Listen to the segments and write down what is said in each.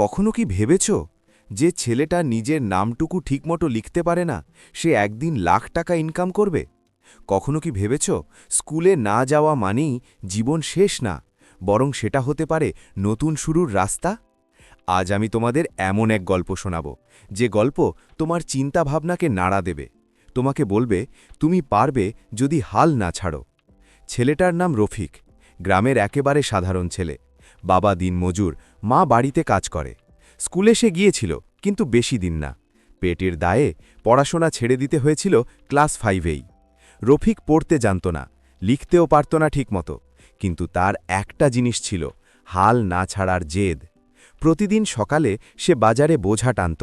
কখনো কি ভেবেছ যে ছেলেটা নিজের নামটুকু ঠিকমতো লিখতে পারে না, সে একদিন লাখ টাকা ইনকাম করবে? কখনো কি ভেবেছ স্কুলে না যাওয়া মানেই জীবন শেষ না, বরং সেটা হতে পারে নতুন শুরুর রাস্তা? আজ আমি তোমাদের এমন এক গল্প শোনাব, যে গল্প তোমার চিন্তাভাবনাকে নাড়া দেবে। তোমাকে বলবে, তুমি পারবে যদি হাল না ছাড়ো। ছেলেটার নাম রফিক, গ্রামের একেবারে সাধারণ ছেলে। বাবা দিনমজুর মা বাড়িতে কাজ করে। স্কুলে সে গিয়েছিল, কিন্তু বেশি দিন না। পেটের দায়ে পড়াশোনা ছেড়ে দিতে হয়েছিল ক্লাস ফাইভেই। রফিক পড়তে জানত না, লিখতেও পারত না ঠিকমতো, কিন্তু তার একটা জিনিস ছিল, হাল না ছাড়ার জেদ। প্রতিদিন সকালে সে বাজারে বোঝা টানত।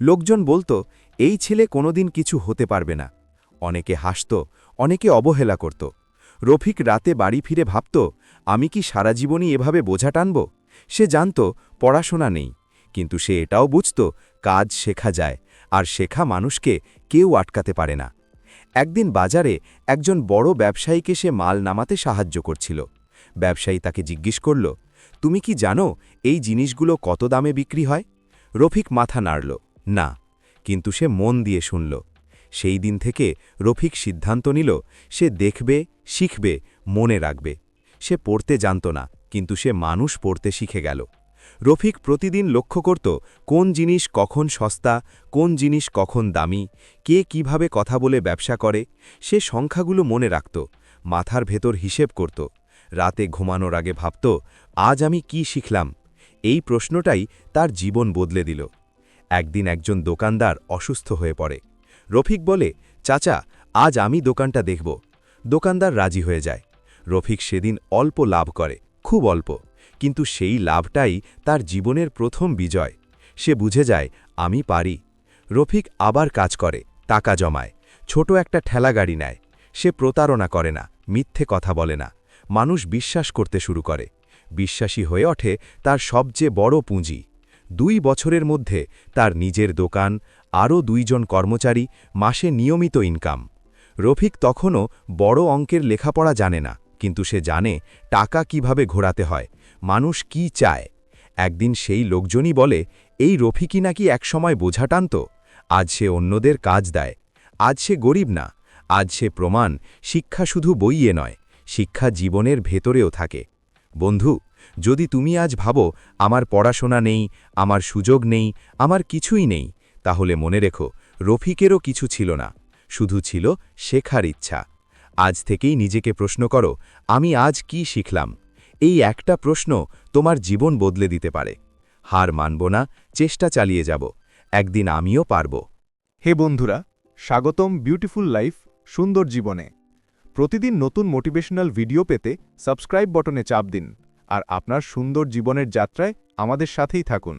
লোকজন বলতো, এই ছেলে কোনোদিন কিছু হতে পারবে না। অনেকে হাসত, অনেকে অবহেলা করত। রফিক রাতে বাড়ি ফিরে ভাবত, আমি কি সারা জীবনই এভাবে বোঝা টানব? সে জানত, পড়াশোনা নেই। কিন্তু সে এটাও বুঝত, কাজ শেখা যায়, আর শেখা মানুষকে কেউ আটকাতে পারে না। একদিন বাজারে একজন বড় ব্যবসায়ীকে সে মাল নামাতে সাহায্য করছিল। ব্যবসায়ী তাকে জিজ্ঞেস করল, তুমি কি জানো এই জিনিসগুলো কত দামে বিক্রি হয়? রফিক মাথা নাড়ল, না। কিন্তু সে মন দিয়ে শুনল সেই দিন থেকে রফিক সিদ্ধান্ত নিল, সে দেখবে, শিখবে, মনে রাখবে। সে পড়তে জানত না, কিন্তু সে মানুষ পড়তে শিখে গেল। রফিক প্রতিদিন লক্ষ্য করত, কোন জিনিস কখন সস্তা, কোন জিনিস কখন দামি, কে কীভাবে কথা বলে ব্যবসা করে, সে সংখ্যাগুলো মনে রাখত, মাথার ভেতর হিসেব করত। রাতে ঘুমানোর আগে ভাবত, আজ আমি কি শিখলাম? এই প্রশ্নটাই তার জীবন বদলে দিল। একদিন একজন দোকানদার অসুস্থ হয়ে পড়ে। রফিক বলে, চাচা, আজ আমি দোকানটা দেখব। দোকানদার রাজি হয়ে যায়। রফিক সেদিন অল্প লাভ করে, খুব অল্প। কিন্তু সেই লাভটাই তার জীবনের প্রথম বিজয়। সে বুঝে যায়, আমি পারি। রফিক আবার কাজ করে, টাকা জমায়, ছোট একটা ঠেলা গাড়ি নেয়। সে প্রতারণা করে না, মিথ্যে কথা বলে না। মানুষ বিশ্বাস করতে শুরু করে। বিশ্বাসী হয়ে ওঠে তার সবচেয়ে বড় পুঁজি। দুই বছরের মধ্যে তার নিজের দোকান আরও দুইজন কর্মচারী মাসে নিয়মিত ইনকাম। রফিক তখনও বড় অঙ্কের লেখাপড়া জানে না, কিন্তু সে জানে টাকা কীভাবে ঘোরাতে হয়, মানুষ কি চায়। একদিন সেই লোকজনই বলে, এই রফিকই নাকি একসময় বোঝা টানত আজ সে অন্যদের কাজ দেয়, আজ সে গরিব না, আজ সে প্রমাণ, শিক্ষা শুধু বইয়ে নয়, শিক্ষা জীবনের ভেতরেও থাকে। বন্ধু, যদি তুমি আজ ভাবো, আমার পড়াশোনা নেই, আমার সুযোগ নেই, আমার কিছুই নেই তাহলে মনে রেখো, রফিকেরও কিছু ছিল না, শুধু ছিল শেখার ইচ্ছা। আজ থেকেই নিজেকে প্রশ্ন করো, আমি আজ কি শিখলাম? এই একটা প্রশ্ন তোমার জীবন বদলে দিতে পারে। হার মানব না, চেষ্টা চালিয়ে যাব, একদিন আমিও পারব। হে বন্ধুরা, স্বাগতম বিউটিফুল লাইফ সুন্দর জীবনে। প্রতিদিন নতুন মোটিভেশনাল ভিডিও পেতে সাবস্ক্রাইব বটনে চাপ দিন, আর আপনার সুন্দর জীবনের যাত্রায় আমাদের সাথেই থাকুন।